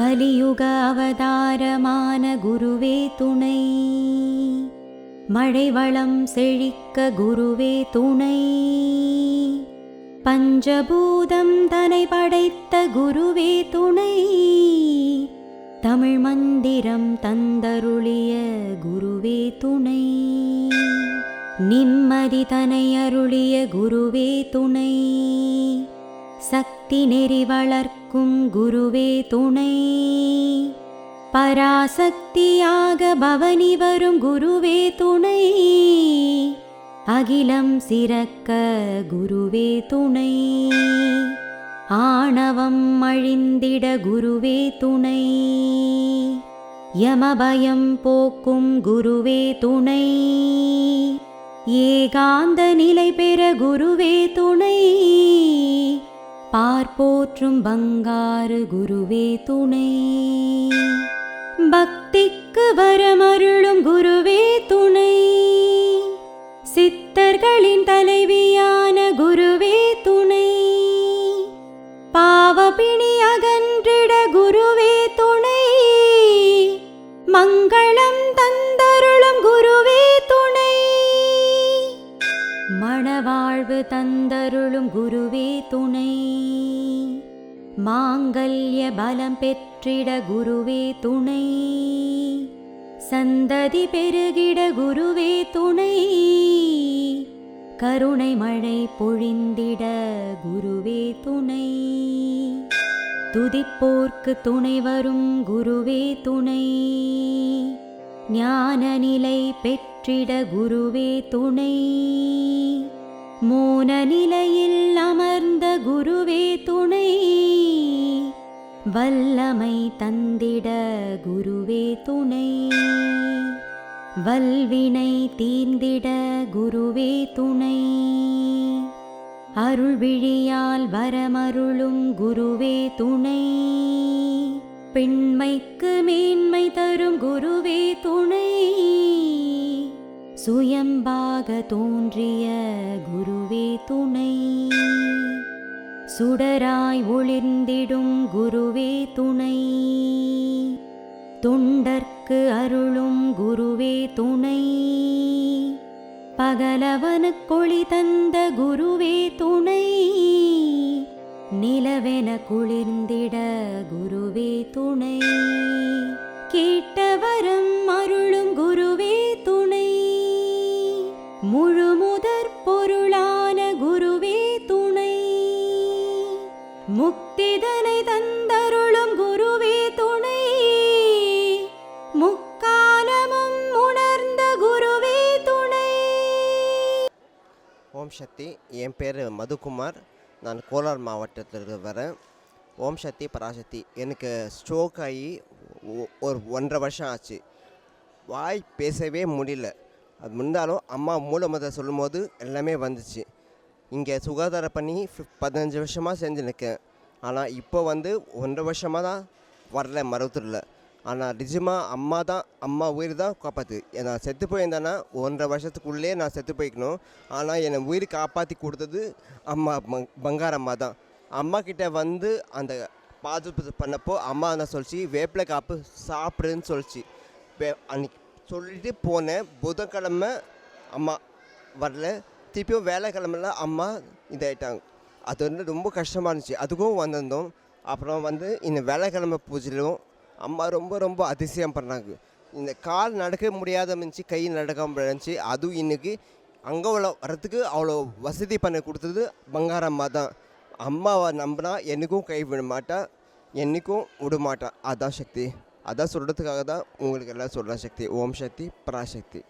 கலியுக அவதாரமான குருவே துணை. மழை வளம் செழிக்க குருவே துணை. பஞ்சபூதம் தனை படைத்த குருவே துணை. தமிழ் மந்திரம் தந்தருளிய குருவே துணை. நிம்மதி தனை அருளிய குருவே துணை. சக்தி நெறி வளர்க்கும் குருவே துணை. பராசக்தியாக பவனி வரும் குருவே துணை. அகிலம் சிறக்க குருவே துணை. ஆணவம் அழிந்திட குருவே துணை. யமபயம் போக்கும் குருவே துணை. ஏகாந்த நிலை பெற குருவே துணை. பார்ப்போற்றும் பங்காறு குருவே துணை. பக்திக்கு வரமருளும் குருவே துணை. மணவாழ்வு தந்தருளும் குருவே துணை. மாங்கல்ய பலம் பெற்றிட குருவே துணை. சந்ததி பெருகிட குருவே துணை. கருணை மழை பொழிந்திட குருவே துணை. துதிப்போர்க்கு துணை வரும் குருவே துணை. ஞான நிலை பெற்ற பெற்றிட குருவே துணை. மோன நிலையில் அமர்ந்த குருவே துணை. வல்லமை தந்திட குருவே துணை. வல்வினை தீர்ந்திட குருவே துணை. அருள்விழியால் வரமருளும் குருவே துணை. பெண்மைக்கு மேன்மை தரும் குருவே துணை. சுயம்பாக தோன்றிய குருவே துணை. சுடராய் ஒளிர்ந்திடும் குருவே துணை. தொண்டர்க்கு அருளும் குருவே துணை. பகலவனுக்கொளி தந்த குருவே துணை. நிலவென குளிர்ந்திட குருவே துணை. கேட்டவரம் அருளும் குருவே முழுமுதற் பொருளான குருவே துணை. முக்திதனை தந்தருளும் குருவே துணை. முக்காலமும் உணர்ந்த குருவே துணை. ஓம் சக்தி என் பேர் மதுகுமார். நான் கோலார் மாவட்டத்தில் வரேன். ஓம் சக்தி பராசக்தி. எனக்கு ஸ்ட்ரோக் ஆகி ஒ- ஒரு ஒன்றரை வருஷம் ஆச்சு. வாய் பேசவே முடியல. அது இருந்தாலும் அம்மா மூல சொல்லும் சொல்லும்போது எல்லாமே வந்துச்சு. இங்கே சுகாதார பண்ணி ஃபிஃப் பதினஞ்சு வருஷமாக செஞ்சு நிற்கேன் ஆனால் இப்போ வந்து ஒன்றரை வருஷமாக தான் வரல மருத்துவத்தில் ஆனால் நிஜமாக அம்மா தான் அம்மா உயிர் தான் காப்பாற்று நான் செத்து போயிருந்தேன்னா ஒன்றரை வருஷத்துக்குள்ளே நான் செத்து போய்க்கணும். ஆனால் என்னை உயிர் காப்பாற்றி கொடுத்தது அம்மா பங் பங்கார அம்மா தான். அம்மா கிட்டே வந்து அந்த பாதுகாப்பு பண்ணப்போ அம்மா தான் சொல்லிச்சு வேப்பிலை காப்பு சாப்பிடுன்னு சொல்லிச்சு. வே அன்னைக்கு சொல்லிட்டு போனேன். புதன்கிழமை அம்மா வரல. திருப்பியும் வேலைக்கிழமைல அம்மா இதாயிட்டாங்க. அது வந்து ரொம்ப கஷ்டமாக இருந்துச்சு. அதுக்கும் வந்திருந்தோம். அப்புறம் வந்து இந்த வேலைக்கிழமை பூஜையிலும் அம்மா ரொம்ப ரொம்ப அதிசயம் பண்ணாங்க. இந்த கால் நடக்க முடியாத இருந்துச்சு கை நடக்காமல் இருந்துச்சு. அதுவும் இன்னைக்கு அங்கே உள்ள வரத்துக்கு அவ்வளோ வசதி பண்ணி கொடுத்தது பங்கார அம்மா தான். அம்மாவை நம்பினா என்றைக்கும் கை விட மாட்டா என்றைக்கும் விட மாட்டா அதான் சக்தி. அதான் சொல்கிறதுக்காக தான் உங்களுக்கு எல்லாம் சொல்கிறேன் சக்தி. ஓம் சக்தி பராசக்தி